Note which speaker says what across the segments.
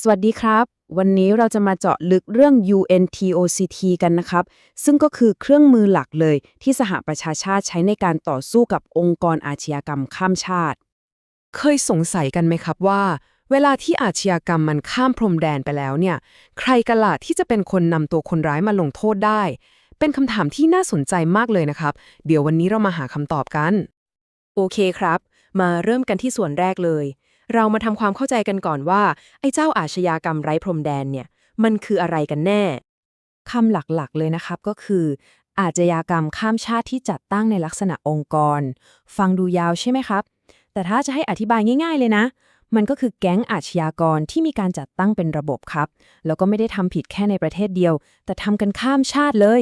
Speaker 1: สวัสดีครับ วันนี้เราจะมาเจาะลึกเรื่อง UNTOCT กันนะครับ ซึ่งก็คือเครื่องมือหลักเลยที่สหประชาชาติใช้ในการต่อสู้กับองค์กรอาชญากรรมข้ามชาติ
Speaker 2: เคยสงสัยกันไหมครับว่า เวลาที่อาชญากรรมมันข้ามพรมแดนไปแล้วเนี่ย ใครกันล่ะที่จะเป็นคนนำตัวคนร้ายมาลงโทษได้ เป็นคำถามที่น่าสนใจมากเลยนะครับ เดี๋ยววันนี้เรามาหาคำตอบกัน
Speaker 3: โอเคครับ มาเริ่มกันที่ส่วนแรกเลย เรามาทำความเข้าใจกันก่อนว่า ไอ้เจ้าอาชญากรรมไร้พรมแดนเนี่ย มันคืออะไรกันแน่
Speaker 1: คำหลักๆเลยนะครับก็คือ อาชญากรรมข้ามชาติที่จัดตั้งในลักษณะองค์กร ฟังดูยาวใช่ไหมครับ แต่ถ้าจะให้อธิบายง่าย ๆ เลยนะ มันก็คือแก๊งอาชญากรที่มีการจัดตั้งเป็นระบบครับ แล้วก็ไม่ได้ทำผิดแค่ในประเทศเดียว แต่ทำกันข้ามชาติเลย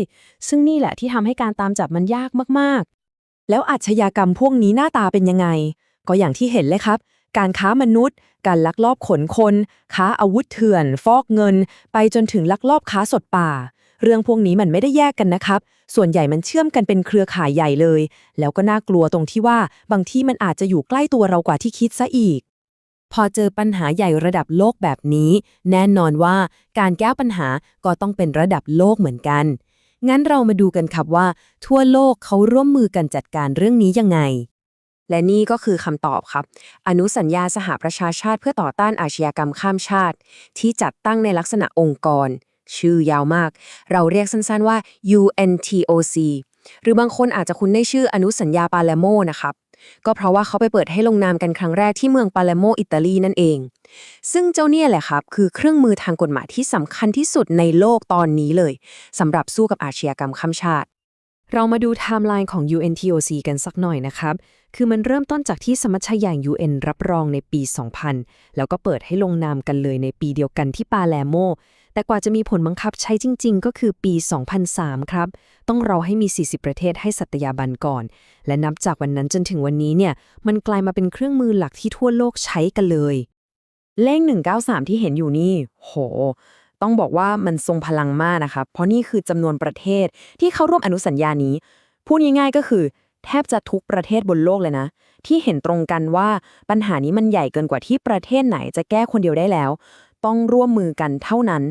Speaker 1: ซึ่งนี่แหละที่ทำให้การตามจับมันยากมากๆ
Speaker 3: แล้วอาชญากรรมพวกนี้หน้าตาเป็นยังไง ก็อย่างที่เห็นเลยครับ การค้ามนุษย์ การลักลอบขนคน ค้าอาวุธเถื่อน ฟอกเงิน ไปจนถึงลักลอบค้าสดป่า เรื่องพวกนี้มันไม่ได้แยกกันนะครับ ส่วนใหญ่มันเชื่อมกันเป็นเครือข่ายใหญ่เลย แล้วก็น่ากลัวตรงที่ว่าบางที่มันอาจจะอยู่ใกล้ตัวเรากว่าที่คิดซะอีก
Speaker 1: พอเจอปัญหาใหญ่ระดับโลกแบบนี้ แน่นอนว่าการแก้ปัญหาก็ต้องเป็นระดับโลกเหมือนกันงั้นเรามาดูกันครับว่า ทั่วโลกเขาร่วมมือกันจัดการเรื่องนี้ยังไง
Speaker 3: และนี่ก็คือคำตอบครับ อนุสัญญาสหประชาชาติเพื่อต่อต้านอาชญากรรมข้ามชาติ ที่จัดตั้งในลักษณะองค์กร ชื่อยาวมาก เราเรียกสั้นๆว่า UNTOC หรือบางคนอาจจะคุ้นในชื่ออนุสัญญาปาเลโมนะครับก็เพราะว่าเขาไปเปิดให้ลงนามกันครั้งแรกที่เมืองปาเลโมอิตาลีนั่นเอง ซึ่งเจ้าเนี่ยแหละครับ คือเครื่องมือทางกฎหมายที่สำคัญที่สุดในโลกตอนนี้เลยสำหรับสู้กับอาชญากรรมข้ามชาติ
Speaker 1: เรามาดูไทม์ไลน์ของ UNTOC กันสักหน่อยนะครับ คือมันเริ่มต้นจากที่สมัชชาใหญ่ UN รับรองในปี 2000 แล้วก็เปิดให้ลงนามกันเลยในปีเดียวกันที่ปาแลโม แต่กว่าจะมีผลบังคับใช้จริง ๆ ก็คือปี 2003 ครับ ต้องรอให้มี 40 ประเทศให้สัตยาบันก่อน และนับจากวันนั้นจนถึงวันนี้เนี่ย มันกลายมาเป็นเครื่องมือหลักที่ทั่วโลกใช้กันเลย เลข 193 ที่เห็นอยู่นี่ โห ต้องบอกว่ามันทรงพลังมากนะครับเพราะนี่คือจำนวนประเทศที่เข้าร่วมอนุสัญญานี้ พูดง่ายๆก็คือ แทบจะทุกประเทศบนโลกเลยนะ ที่เห็นตรงกันว่าปัญหานี้มันใหญ่เกินกว่าที่ประเทศไหนจะแก้คนเดียวได้แล้ว ต้องร่วมมือกันเท่านั้น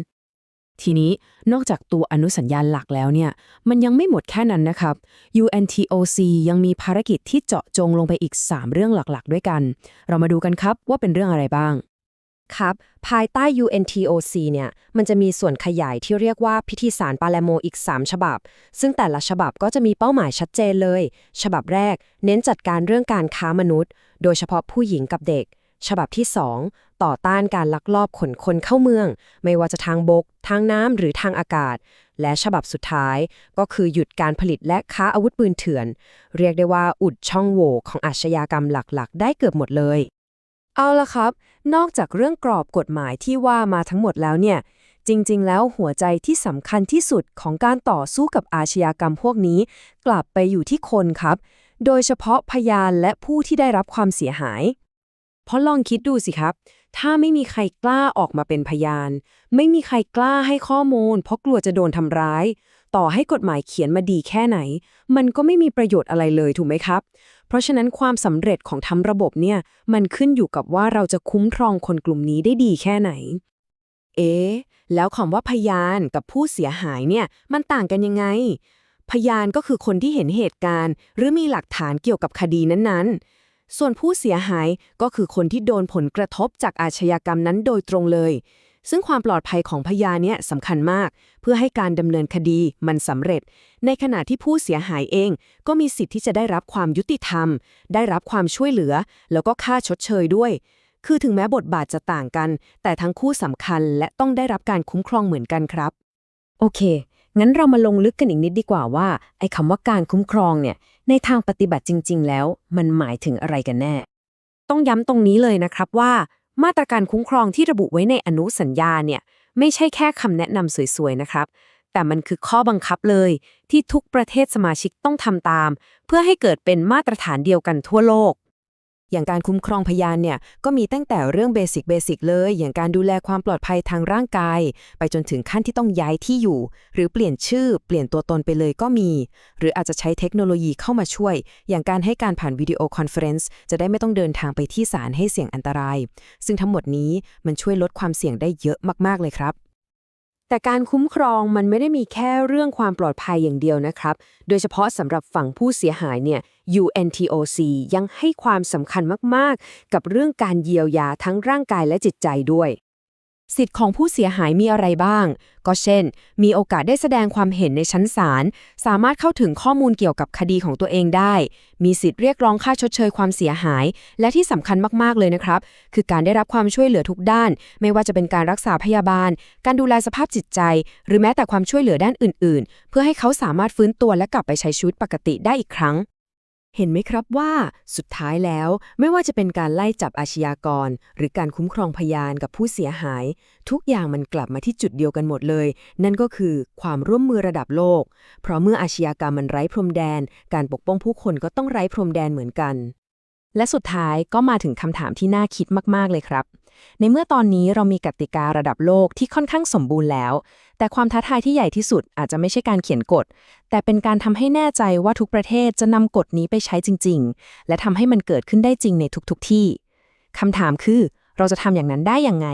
Speaker 1: ทีนี้นอกจากตัวอนุสัญญาหลักแล้วเนี่ย มันยังไม่หมดแค่นั้นนะครับ UNTOC ยังมีภารกิจที่เจาะจงลงไปอีก 3 เรื่องหลักๆ ด้วยกัน เรามาดูกันครับว่าเป็นเรื่องอะไรบ้าง
Speaker 3: ครับ ภายใต้ UNTOC เนี่ย มันจะมีส่วนขยายที่เรียกว่าพิธีสารปาเลโมอีก 3 ฉบับ ซึ่งแต่ละฉบับก็จะมีเป้าหมายชัดเจนเลย ฉบับแรก เน้นจัดการเรื่องการค้ามนุษย์ โดยเฉพาะผู้หญิงกับเด็ก ฉบับที่ 2 ต่อต้านการลักลอบขนคนเข้าเมือง ไม่ว่าจะทางบก ทางน้ำหรือทางอากาศ และฉบับสุดท้ายก็คือหยุดการผลิตและค้าอาวุธปืนเถื่อน เรียกได้ว่าอุดช่องโหว่ของอาชญากรรมหลักๆ ได้เกือบหมดเลย เอาละครับ นอกจากเรื่องกรอบกฎหมายที่ว่ามาทั้งหมดแล้วเนี่ย จริง ๆ แล้วหัวใจที่สำคัญที่สุดของการต่อสู้กับอาชญากรรมพวกนี้ กลับไปอยู่ที่คนครับ โดยเฉพาะพยานและผู้ที่ได้รับความเสียหาย เพราะลองคิดดูสิครับ ถ้าไม่มีใครกล้าออกมาเป็นพยาน ไม่มีใครกล้าให้ข้อมูล เพราะกลัวจะโดนทำร้าย ต่อให้กฎหมายเขียนมาดีแค่ไหน มันก็ไม่มีประโยชน์อะไรเลยถูกไหมครับ เพราะฉะนั้นความสำเร็จของทั้งระบบเนี่ยมันขึ้นอยู่กับว่าเราจะคุ้มครองคนกลุ่มนี้ได้ดีแค่ไหน เอ๊ะแล้วคำว่าพยานกับผู้เสียหายเนี่ยมันต่างกันยังไง พยานก็คือคนที่เห็นเหตุการณ์ หรือมีหลักฐานเกี่ยวกับคดีนั้นๆส่วนผู้เสียหายก็คือคนที่โดนผลกระทบจากอาชญากรรมนั้นโดยตรงเลย ซึ่งความปลอดภัยของพยานเนี่ยสำคัญมาก เพื่อให้การดำเนินคดีมันสำเร็จ ในขณะที่ผู้เสียหายเอง ก็มีสิทธิ์ที่จะได้รับความยุติธรรม ได้รับความช่วยเหลือ แล้วก็ค่าชดเชยด้วย คือถึงแม้บทบาทจะต่างกัน แต่ทั้งคู่สำคัญและต้องได้รับการคุ้มครองเหมือนกันครับ โอเค งั้นเรามาลงลึกกันอีกนิดดีกว่าว่าไอ้คำว่าการคุ้มครองเนี่ยในทางปฏิบัติจริง ๆ แล้ว มันหมายถึงอะไรกันแน่ ต้องย้ำตรงนี้เลยนะครับว่า มาตรการคุ้มครองที่ระบุไว้ในอนุสัญญาเนี่ยไม่ใช่แค่คำแนะนำสวยๆนะครับ แต่มันคือข้อบังคับเลยที่ทุกประเทศสมาชิกต้องทำตาม เพื่อให้เกิดเป็นมาตรฐานเดียวกันทั่วโลก
Speaker 1: อย่างการคุ้มครองพยานเนี่ยก็มีตั้งแต่เรื่องเบสิกเบสิกเลย อย่างการดูแลความปลอดภัยทางร่างกาย ไปจนถึงขั้นที่ต้องย้ายที่อยู่ หรือเปลี่ยนชื่อ เปลี่ยนตัวตนไปเลยก็มี หรืออาจจะใช้เทคโนโลยีเข้ามาช่วย อย่างการให้การผ่านวิดีโอคอนเฟรนซ์จะได้ไม่ต้องเดินทางไปที่ศาลให้เสี่ยงอันตราย ซึ่งทั้งหมดนี้มันช่วยลดความเสี่ยงได้เยอะมากๆเลยครับ
Speaker 3: แต่การคุ้มครองมันไม่ได้มีแค่เรื่องความปลอดภัยอย่างเดียวนะครับ โดยเฉพาะสำหรับฝั่งผู้เสียหายเนี่ย UNTOC ยังให้ความสำคัญมาก ๆ กับเรื่องการเยียวยาทั้งร่างกายและจิตใจด้วย สิทธิ์ของผู้เสียหายมีอะไรบ้าง ก็เช่น มีโอกาสได้แสดงความเห็นในชั้นศาล สามารถเข้าถึงข้อมูลเกี่ยวกับคดีของตัวเองได้ มีสิทธิ์เรียกร้องค่าชดเชยความเสียหาย และที่สำคัญมาก ๆ เลยนะครับ คือการได้รับความช่วยเหลือทุกด้าน ไม่ว่าจะเป็นการรักษาพยาบาล การดูแลสภาพจิตใจ หรือแม้แต่ความช่วยเหลือด้านอื่น ๆ เพื่อให้เขาสามารถฟื้นตัวและกลับไปใช้ชีวิตปกติได้อีกครั้ง
Speaker 1: เห็นไหมครับว่าสุดท้ายแล้วไม่ว่าจะเป็นการไล่จับอาชญากร หรือการคุ้มครองพยานกับผู้เสียหาย ทุกอย่างมันกลับมาที่จุดเดียวกันหมดเลย นั่นก็คือความร่วมมือระดับโลก เพราะเมื่ออาชญากรรมมันไร้พรมแดน การปกป้องผู้คนก็ต้องไร้พรมแดนเหมือนกัน
Speaker 3: และสุดท้ายก็มาถึงคำถามที่น่าคิดมาก ๆ เลยครับ ในเมื่อตอนนี้เรามีกติการะดับโลกที่ค่อนข้างสมบูรณ์แล้ว แต่ความท้าทายที่ใหญ่ที่สุดอาจจะไม่ใช่การเขียนกฎ แต่เป็นการทำให้แน่ใจว่าทุกประเทศจะนำกฎนี้ไปใช้จริง ๆ และทำให้มันเกิดขึ้นได้จริงในทุกๆที่คำถามคือ เราจะทำอย่างนั้นได้อย่างไง